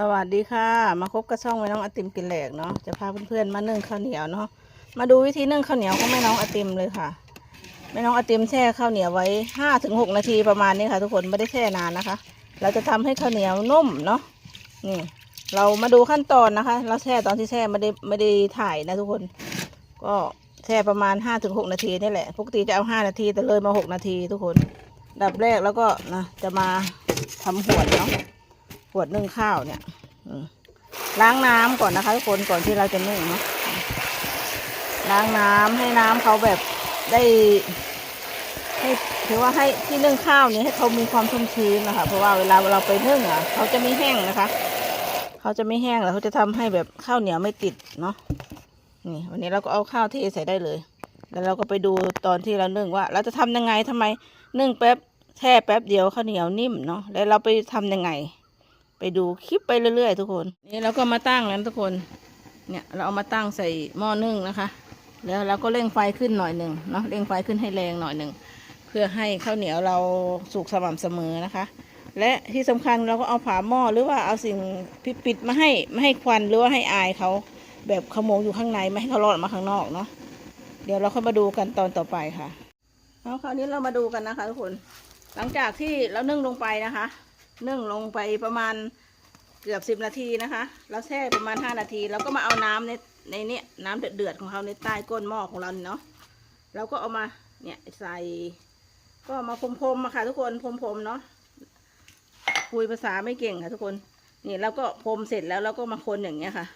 สวัสดีค่ะ มาพบกับช่องแม่น้องอติมกินแหลกเนาะจะพาเพื่อนๆมานึ่งข้าวเหนียวเนาะมาดูวิธีนึ่งข้าวเหนียวของแม่น้องอติมเลยค่ะแม่น้องอติมแช่ข้าวเหนียวไว้ห้าถึงหกนาทีประมาณนี้ค่ะ ทุกคนไม่ได้แช่นานนะคะ เราจะทำให้ข้าวเหนียวนุ่มเนาะนี่ เรามาดูขั้นตอนนะคะ เราแช่ตอนที่แช่ไม่ได้ไม่ได้ถ่ายนะทุกคน ก็แช่ประมาณห้าถึงหกนาทีนี่แหละปกติจะเอาห้านาทีแต่เลยมาหกนาทีทุกคนดับแรกแล้วก็นะจะมาทำหัวเนาะ วดนึ่งข้าวเนี่ยล้างน้ำก่อนนะคะทุกคนก่อนที่เราจะนึ่งเนาะล้างน้ำให้น้ำเขาแบบได้ให้ถือว่าให้ที่นึ่งข้าวนี้ให้เขามีความชุ่มชื้นนะคะ เพราะว่าเวลาเราไปนึ่งอะเขาจะไม่แห้งนะคะเขาจะไม่แห้งแล้วเขาจะทำให้แบบข้าวเหนียวไม่ติดเนาะนี่วันนี้เราก็เอาข้าวเทใส่ได้เลย แล้วเราก็ไปดูตอนที่เรานึ่งว่า เราจะทำยังไงทำไมนึ่งแป๊บแช่แป๊บเดียวข้าวเหนียวนิ่มเนาะแล้วเราไปทำยังไง ไปดูคลิปไปเรื่อยๆ ทุกคน นี่เราก็มาตั้งแล้วทุกคน เนี่ยเราเอามาตั้งใส่หม้อนึ่งนะคะ แล้วเราก็เร่งไฟขึ้นหน่อยหนึ่งเนาะเร่งไฟขึ้นให้แรงหน่อยหนึ่งเพื่อให้ข้าวเหนียวเราสุกสม่ำเสมอนะคะ และที่สำคัญเราก็เอาฝาหม้อหรือว่าเอาสิ่งปิดๆมาให้ไม่ให้ควันหรือว่าให้อายเขาแบบขโมงอยู่ข้างในไม่ให้เขารอดมาข้างนอกเนาะเดี๋ยวเราค่อยมาดูกันตอนต่อไปค่ะเอาคราวนี้เรามาดูกันนะคะทุกคน หลังจากที่เรานึ่งลงไปนะคะ นึ่งลงไปประมาณเกือบสิบนาทีนะคะเราแช่ประมาณห้านาทีเราก็มาเอาน้ำในในเนี้ยน้ำเดือดๆของเขาในใต้ก้นหม้อของเราเนาะเราก็เอามาเนี่ยใส่ ก็มาพรมๆมาค่ะทุกคนพรมๆเนาะคุยภาษาไม่เก่งค่ะทุกคนนี่เราก็พรมเสร็จแล้วเราก็มาคนอย่างเงี้ยค่ะ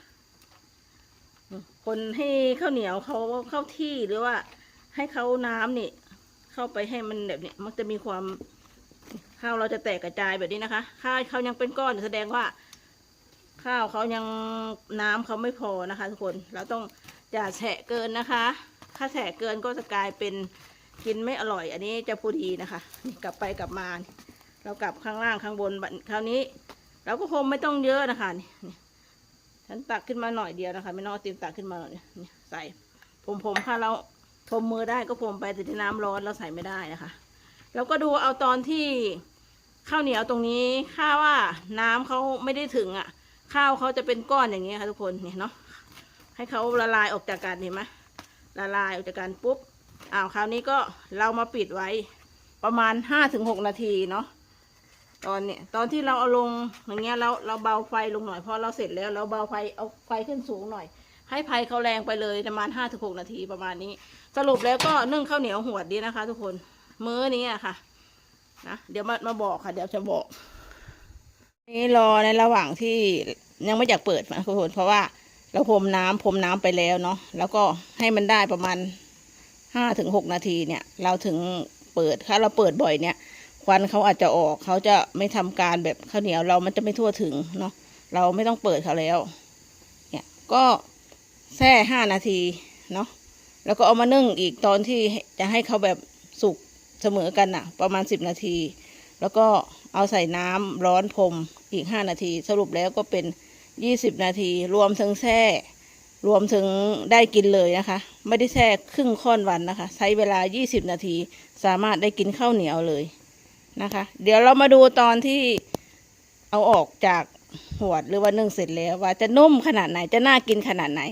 คนให้ข้าวเหนียวเขาเข้าที่หรือว่าให้เขาน้ำนี่ เข้าไปให้มันแบบนี้มันจะมีความ ข้าวเราจะแตกกระจายแบบนี้นะคะ ข้าวเขายังเป็นก้อนแสดงว่า ข้าวเขายังน้ำเขาไม่พอนะคะ ทุกคนเราต้องอย่าแฉะเกินนะคะ ถ้าแฉะเกินก็จะกลายเป็นกินไม่อร่อย อันนี้จะพอดีนะคะนี่กลับไปกลับมา เรากลับข้างล่างข้างบนคราวนี้ เราก็คงไม่ต้องเยอะนะคะนี่ฉันตักขึ้นมาหน่อยเดียวนะคะ ไม่นอกติมตักขึ้นมาหน่อยนี่ใส่ผมผมค่ะเราพรมมือได้ก็พรมไปแต่ที่น้ำร้อนเราใส่ไม่ได้นะคะ แล้วก็ดูเอาตอนที่ ข้าวเหนียวตรงนี้ข้าว่าน้ำเขาไม่ได้ถึงอะ ข้าวเขาจะเป็นก้อนอย่างเงี้ยค่ะทุกคนเนี่ยเนาะให้เขาละลายออกจากกันเห็นไหมละลายออกจากกันปุ๊บอ้าวคราวนี้ก็เรามาปิดไว้ประมาณห้าถึงหกนาทีเนาะตอนเนี้ยตอนที่เราเอาลงอย่างเงี้ยเราเราเบาไฟลงหน่อยพอเราเสร็จแล้วเราเบาไฟเอาไฟขึ้นสูงหน่อย ให้ไฟเขาแรงไปเลยประมาณห้าถึงหกนาทีประมาณนี้ สรุปแล้วก็นึ่งข้าวเหนียวหวดดีนะคะ ทุกคนมื้อนี้อะค่ะ นะเดี๋ยวมามาบอกค่ะ เดี๋ยวจะบอก นี่รอในระหว่างที่ยังไม่อยากเปิดนะทุกคนเพราะว่าเราพรมน้ำพรมน้ำไปแล้วเนาะแล้วก็ให้มันได้ประมาณห้าถึงหกนาทีเนี่ย เราถึงเปิดถ้าเราเปิดบ่อยเนี่ย ควันเขาอาจจะออกเขาจะไม่ทำการแบบข้าวเหนียวเรามันจะไม่ทั่วถึงเนาะเราไม่ต้องเปิดเขาแล้ว เนี่ยก็แค่ห้านาทีเนาะแล้วก็เอามานึ่งอีกตอนที่จะให้เขาแบบสุก เสมอกันน่ะประมาณสิบนาที แล้วก็เอาใส่น้ำร้อนพรมอีกห้านาที สรุปแล้วก็เป็นยี่สิบนาที รวมถึงแช่รวมถึงได้กินเลยนะคะ ไม่ได้แช่ครึ่งค่อนวันนะคะ ใช้เวลายี่สิบนาที สามารถได้กินข้าวเหนียวเลยนะคะ เดี๋ยวเรามาดูตอนที่เอาออกจากหวดหรือว่านึ่งเสร็จแล้วว่าจะนุ่มขนาดไหนจะน่ากินขนาดไหน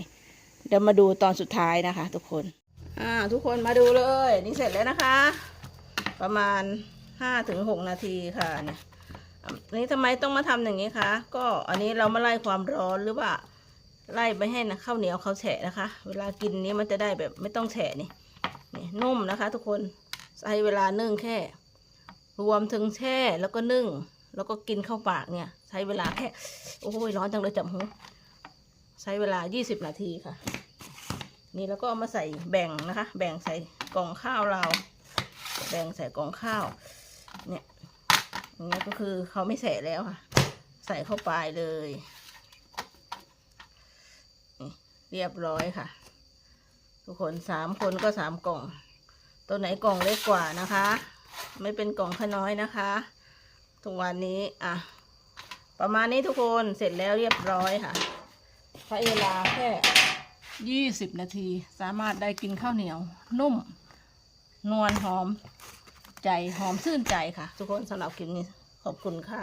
เดี๋ยวมาดูตอนสุดท้ายนะคะ ทุกคน อ่า ทุกคนมาดูเลย นี่เสร็จแล้วนะคะ ประมาณห้าถึงหกนาทีค่ะเนี่ยนนี้ทำไมต้องมาทำอย่างนี้คะ ก็อันนี้เรามาไล่ความร้อนหรือว่าไล่ไม่ให้นะข้าวเหนียวเขาแฉะนะคะ เวลากินนี้มันจะได้แบบไม่ต้องแฉะนี่นี่นุ่มนะคะ ทุกคนใช้เวลานึ่งแค่ รวมถึงแช่แล้วก็นึ่ง แล้วก็กินเข้าปากเนี่ย ใช้เวลาแค่โอ้ยร้อนจังเลยจับหูใช้เวลา 20 นาทีค่ะ นี่แล้วก็เอามาใส่แบ่งนะคะ แบ่งใส่กล่องข้าวเรา แบ่งใส่กล่องข้าว เนี่ยอย่างเงี้ยก็คือเขาไม่ใส่แล้วค่ะ ใส่เข้าไปเลยเรียบร้อยค่ะ ทุกคนสามคนก็สามกล่อง ตัวไหนกล่องเล็กกว่านะคะ ไม่เป็นกล่องขน้อยนะคะ ทุกวันนี้อะประมาณนี้ทุกคนเสร็จแล้วเรียบร้อยค่ะใช้เวลาแค่ยี่สิบนาที สามารถได้กินข้าวเหนียวนุ่ม นวลหอมใจหอมชื่นใจค่ะ ทุกคนสำหรับคลิปนี้ขอบคุณค่ะ